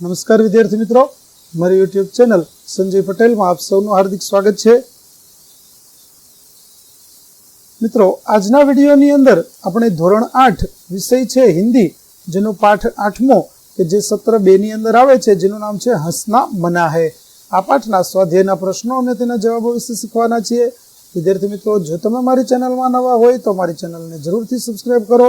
નમસ્કાર વિદ્યાર્થી મિત્રો. મારી યુટ્યુબ ચેનલ સંજય પટેલમાં આપ સૌનું હાર્દિક સ્વાગત છે. મિત્રો, આજના વિડીયોની અંદર આપણે ધોરણ આઠ વિષય છે હિન્દી, જેનો પાઠ આઠમો કે જે સત્ર બે ની અંદર આવે છે, જેનું નામ છે હસના મના હે આ પાઠના સ્વાધ્યાયના પ્રશ્નો અને તેના જવાબો વિશે શીખવાના છીએ. વિદ્યાર્થી મિત્રો, જો તમે મારી ચેનલમાં નવા હોય તો મારી ચેનલને જરૂરથી સબસ્ક્રાઈબ કરો.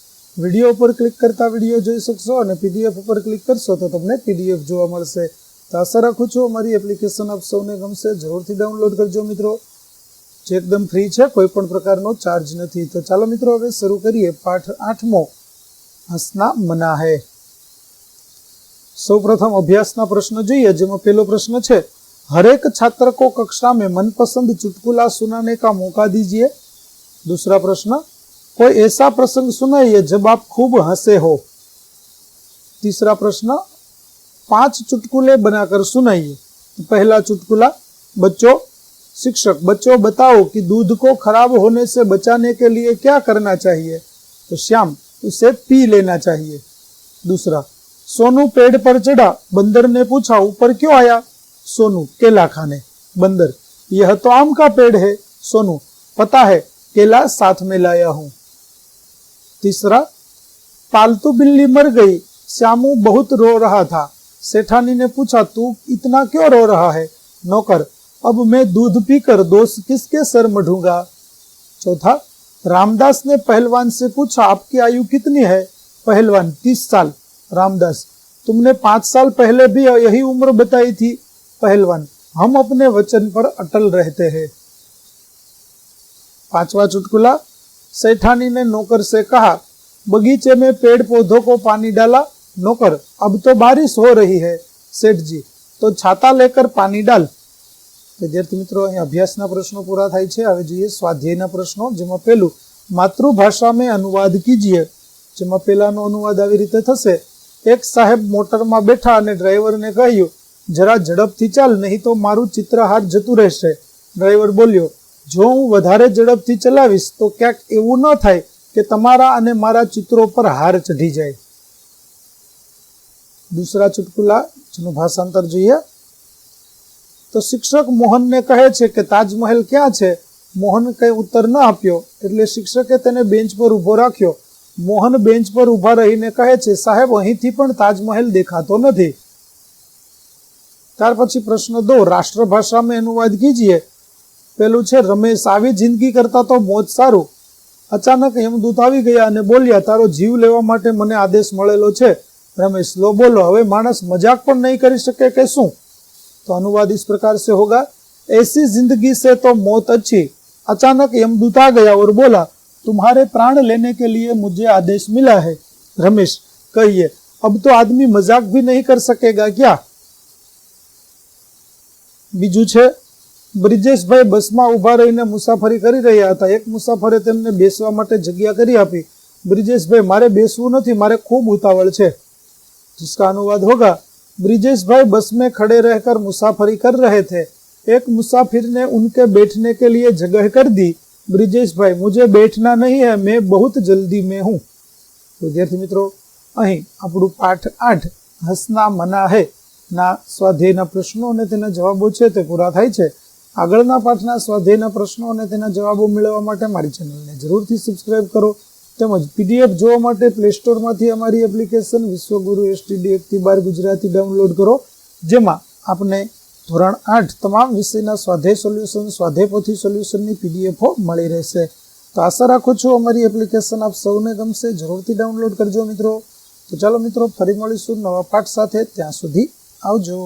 વિડીયો ઉપર ક્લિક કરતા વિડીયો જોઈ શકશો અને પીડીએફ ઉપર ક્લિક કરશો તો તમને પીડીએફ જોવા મળશે તો આશા રાખું છું અમારી એપ્લિકેશન આપ સૌને ગમશે જરૂરથી ડાઉનલોડ કરજો મિત્રો જે એકદમ ફ્રી છે કોઈ પણ પ્રકારનો ચાર્જ નથી તો ચાલો મિત્રો હવે શરૂ કરીએ પાઠ આઠમો હસના મના હે સૌપ્રથમ અભ્યાસના પ્રશ્ન જોઈએ જેમાં પહેલો પ્રશ્ન છે हरेक छात्र को कक्षा में मनपसंद चुटकुला सुनाने का मौका दीजिए दूसरा प्रश्न कोई ऐसा प्रसंग सुनाइए जब आप खूब हंसे हो। तीसरा प्रश्न, पाँच चुटकुले बनाकर सुनाइए। पहला चुटकुला, बच्चों, शिक्षक, बच्चों, बताओ कि दूध को खराब होने से बचाने के लिए क्या करना चाहिए? तो श्याम, उसे पी लेना चाहिए। दूसरा, सोनू पेड़ पर चढ़ा, बंदर ने पूछा, ऊपर क्यों आया? सोनू, केला खाने। बंदर, यह तो आम का पेड़ है। सोनू, पता है, केला साथ में लाया हूँ। तीसरा, पालतू बिल्ली मर गई। श्यामू बहुत रो रहा था। सेठानी ने पूछा, तू इतना क्यों रो रहा है? नौकर, अब मैं दूध पीकर दोस्त किसके सर मढ़ूँगा चौथा, रामदास ने पहलवान से पूछा, आपकी आयु कितनी है? पहलवान, तीस साल। रामदास, तुमने पाँच साल पहले भी यही उम्र बताई थी? पहलवान, हम अपने वचन पर अटल रहते हैं। पांचवा चुटकुला सेठानी ने नौकर से कहा बगीचे में पेड़ पौधों को पानी डाला नौकर अब तो बारिश हो रही है सेठ जी तो छाता लेकर पानी डाल વિદ્યાર્થી મિત્રો અહીં અભ્યાસના પ્રશ્નો પૂરા થાય છે હવે જોઈએ સ્વાધ્યાયના પ્રશ્નો જેમાં પહેલું માતૃભાષા મેં અનુવાદ કીજીએ જેમાં પહેલાનો અનુવાદ આવી રીતે થશે એક સાહેબ મોટરમાં બેઠા અને ડ્રાઈવરને કહ્યું જરા ઝડપથી ચાલ નહીં તો મારું ચિત્રહાર જતું રહેશે ડ્રાઈવર બોલ્યો જો હું વધારે ઝડપથી ચલાવીશ, તો ક્યાંક એવું ન થાય કે તમારા અને મારા ચિત્રો પર હાર ચઢી જાય. દૂસરા ચુટકુલા, જેનું ભાષાંતર જોઈએ. તો શિક્ષક મોહનને કહે છે કે, તાજમહેલ ક્યાં છે? મોહન કઈ ઉત્તર ન આપ્યો. એટલે શિક્ષકે તેને બેન્ચ પર ઊભો રાખ્યો. મોહન બેન્ચ પર ઊભા રહીને કહે છે, સાહેબ, અહીંથી પણ તાજમહેલ દેખાતો નથી. ત્યાર પછી પ્રશ્ન દો રાષ્ટ્રભાષા મેં અનુવાદ કીજીએ? પેલું છે રમેશ આવી જિંદગી કરતા તો મોજ સારું અચાનક યમદૂત આવી ગયા અને બોલ્યા તારો જીવ લેવા માટે મને આદેશ મળેલો છે રમેશ લો બોલો હવે માણસ મજાક પણ નહીં કરી શકે કે શું तो अनुवाद इस प्रकार से होगा ऐसी जिंदगी से तो मौत अच्छी अचानक यमदूत आ गया और बोला तुम्हारे प्राण लेने के लिए मुझे आदेश मिला है रमेश कहिए अब तो आदमी मजाक भी नहीं कर सकेगा क्या બીજું છે બ્રિજેશભાઈ બસમાં ઊભા રહીને મુસાફરી કરી રહ્યા હતા એક મુસાફરે તેમને બેસવા માટે જગ્યા કરી આપી બ્રિજેશભાઈ મારે બેસવું નથી મારે ખૂબ ઉતાવળ છે जिसका अनुवाद होगा ब्रिजेश भाई बस में खड़े रहकर मुसाफरी कर रहे थे एक मुसाफिर ने उनके बैठने के लिए जगह कर दी ब्रिजेश भाई मुझे बैठना नहीं है मैं बहुत जल्दी में हूँ વિદ્યાર્થી મિત્રો અહીં આપણું પાઠ આઠ હસના મના હે ના સ્વાધ્યાયના પ્રશ્નો અને તેના જવાબો છે તે પૂરા થાય છે આગળના પાઠના સ્વાધ્યાયના પ્રશ્નો અને તેના જવાબો મેળવવા માટે મારી ચેનલને જરૂરથી સબસ્ક્રાઇબ કરો. તેમજ પીડીએફ જોવા માટે પ્લે સ્ટોરમાંથી અમારી એપ્લિકેશન વિશ્વગુરુ એસટીડી એકથી બાર ગુજરાતી ડાઉનલોડ કરો. જેમાં આપને ધોરણ આઠ તમામ વિષયના સ્વાધ્યાય સોલ્યુશન સ્વાધ્યાય સોલ્યુશનની પીડીએફો મળી રહેશે. તો આશા રાખું છું અમારી એપ્લિકેશન આપ સૌને ગમશે. જરૂરથી ડાઉનલોડ કરજો મિત્રો. તો ચાલો મિત્રો, ફરી મળીશું નવા પાઠ સાથે. ત્યાં સુધી આવજો.